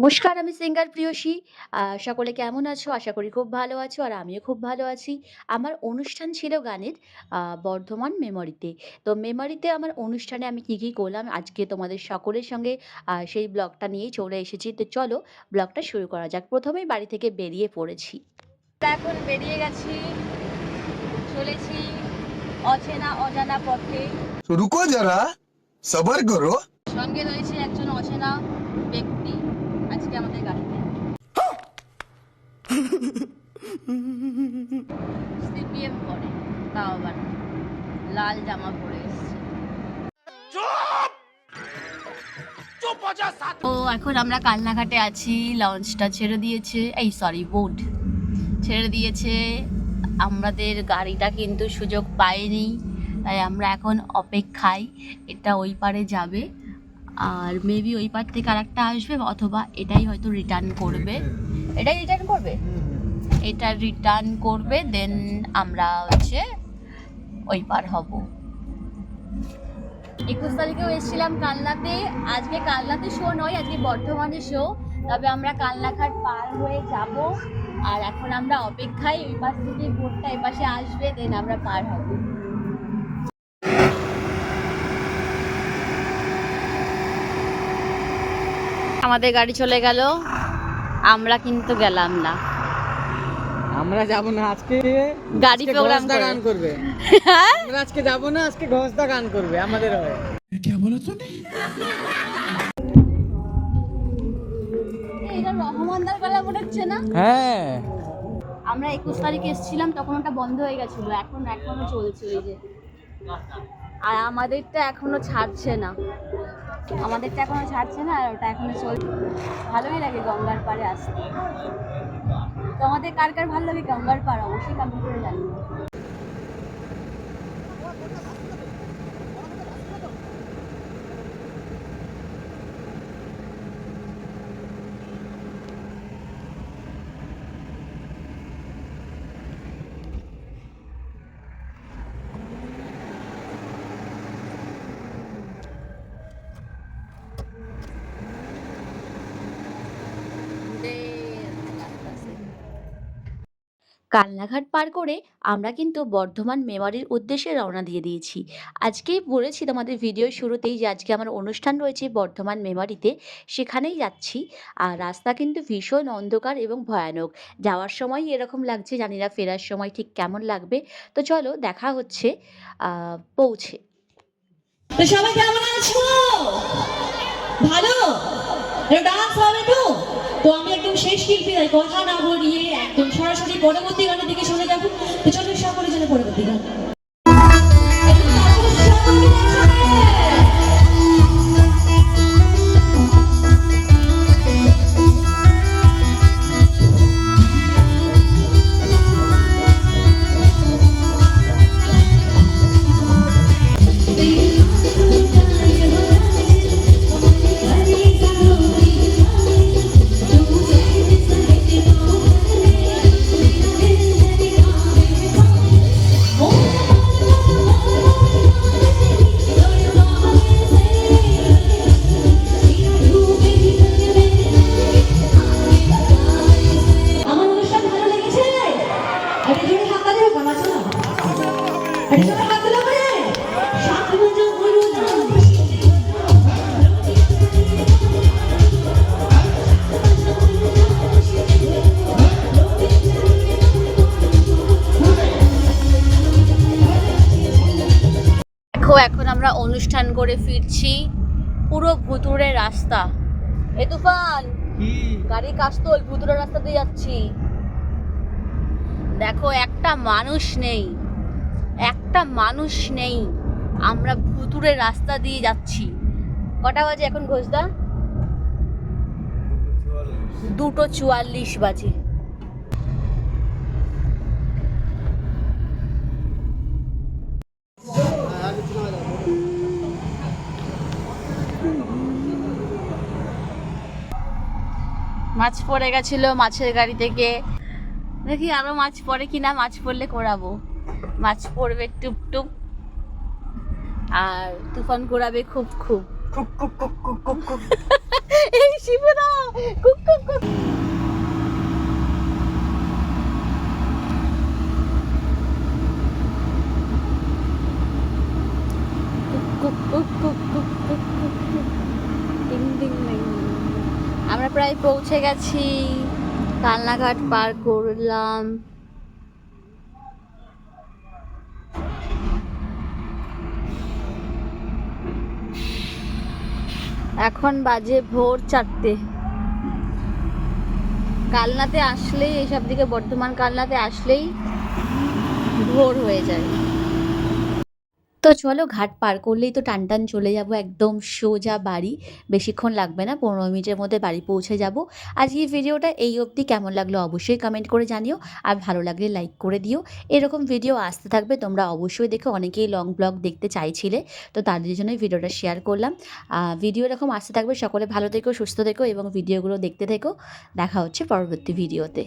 নমস্কার আমি সিঙ্গার প্রিয়সী। সকলে কেমন আছো? আশা করি খুব ভালো আছো আর আমিও খুব ভালো আছি। আমার অনুষ্ঠান ছিল গানের বর্ধমান মেমোরিতে। তো মেমোরিতে আমার অনুষ্ঠানে আমি কী কী করলাম? আজকে তোমাদের সকলের সঙ্গে সেই ব্লগটা নিয়ে চলে এসেছি। তো চলো ব্লগটা শুরু করা যাক। প্রথমেই বাড়ি থেকে বেরিয়ে পড়েছি। এখন বেরিয়ে গেছি চলেছি অচেনা অজানা পথে। রুকো যারা সবার করো। সঙ্গে রয়েছে একজন অচেনা। সিপিএম করে তাও আবার লাল জামা পরে এসেছে। তো এখন আমরা কালনাঘাটে আছি লঞ্চটা ছেড়ে দিয়েছে এই সরি বোট। ছেড়ে দিয়েছে আমাদের গাড়িটা কিন্তু সুযোগ পায়নি তাই আমরা এখন অপেক্ষায় এটা ওই পারে যাবে আর মেবি ওই পার থেকে আরেকটা আসবে অথবা এটাই হয়তো রিটার্ন করবে। এটাই রিটার্ন করবে? এটা রিটার্ন করবে দেন আমরা হচ্ছে ওই পার হব। একুশ তারিখেও এসেছিলাম কালনাতে। আজকে কালনাতে শো নয়, আজকে বর্ধমানে শো তবে আমরা কালনাঘাট পার হয়ে যাব। আর এখন আমরা অপেক্ষায় ওই পাশ থেকে বোটটা এই পাশে আসবে দেন আমরা পার হব। আমাদের গাড়ি চলে গেল। আমরা কিন্তু গেলাম না। আমরা যাব না আজকে গাড়ি ঘোষদা গান করবে। আমরা আজকে যাব না আজকে ঘোষদা গান করবে আমাদের হয়ে। এটা রহমানদার গলা মনে হচ্ছে না? হ্যাঁ। আমরা একুশ তারিখে এসেছিলাম তখন ওটা বন্ধ হয়ে গেছিল এখন এখনও চলছে ওই যে। আর আমাদেরটা এখনও ছাড়ছে না। আমাদেরটা এখনও ছাড়ছে না আর ওটা এখনও চলছে। ভালোই লাগে গঙ্গার পাড়ে আসতে। তো আমাদের কার কার ভালো লাগে গঙ্গার পাড়? অবশ্যই কমেন্ট করে জানিও। কালনাঘাট পার করে আমরা কিন্তু বর্ধমান মেমারির উদ্দেশ্যে রওনা দিয়ে দিয়েছি। আজকেই বলেছি তোমাদের ভিডিও শুরুতেই যে আজকে আমার অনুষ্ঠান রয়েছে বর্ধমান মেমারিতে, সেখানেই যাচ্ছি। আর রাস্তা কিন্তু ভীষণ অন্ধকার এবং ভয়ানক। যাওয়ার সময় এরকম লাগছে জানি না ফেরার সময় ঠিক কেমন লাগবে। তো চলো দেখা হচ্ছে পৌঁছে। তো ভালো? আমি একদম শেষ শিল্পী, তাই কথা না বলিয়ে একদম সরাসরি পরবর্তী গানের দিকে অনুষ্ঠান করে ফিরছি পুরো ভুতুরে রাস্তা। এ তুফান গাড়ি কাস্তল ভুতুরে রাস্তা দিয়ে যাচ্ছি। দেখো একটা মানুষ নেই একটা মানুষ নেই আমরা ভুতুরে রাস্তা দিয়ে যাচ্ছি। কটা বাজে এখন ঘোষদা? দুটো চুয়াল্লিশ বাজে। মাছ পড়ে গেছিল মাছের গাড়ি থেকে। দেখি আরও মাছ পড়ে কি না মাছ পড়লে করাবো মাছ পড়বে টুপ টুপ। আর তুফান ঘোরাবে খুব খুব। এই শিবরা কুক কুক কুক কুক কুক কুক প্রায় পৌঁছে গেছি। কালনাঘাট পার করলাম। এখন বাজে ভোর চারটে। কালনাতে আসলেই এইসব দিকে বর্ধমান কালনাতে আসলেই ভোর হয়ে যায়। তো চলো ঘাট পার করলেই তো টান টান চলে যাব, একদম সোজা বাড়ি। বেশিক্ষণ লাগবে না, পনেরো মিনিটের মধ্যে বাড়ি পৌঁছে যাব। আজকে ভিডিওটা এই অবধি, কেমন লাগল অবশ্যই কমেন্ট করে জানিও। আর ভালো লাগলে লাইক করে দিও। এরকম ভিডিও আসতে থাকবে, তোমরা অবশ্যই দেখো অনেকেই লং ব্লগ দেখতে চাইছিলে, তো তাদের জন্যই ভিডিওটা শেয়ার করলাম। ভিডিও এরকম আসতে থাকবে, সকলে ভালো থেকো, সুস্থ থেকো এবং ভিডিওগুলো দেখতে থেকো। দেখা হচ্ছে পরবর্তী ভিডিওতে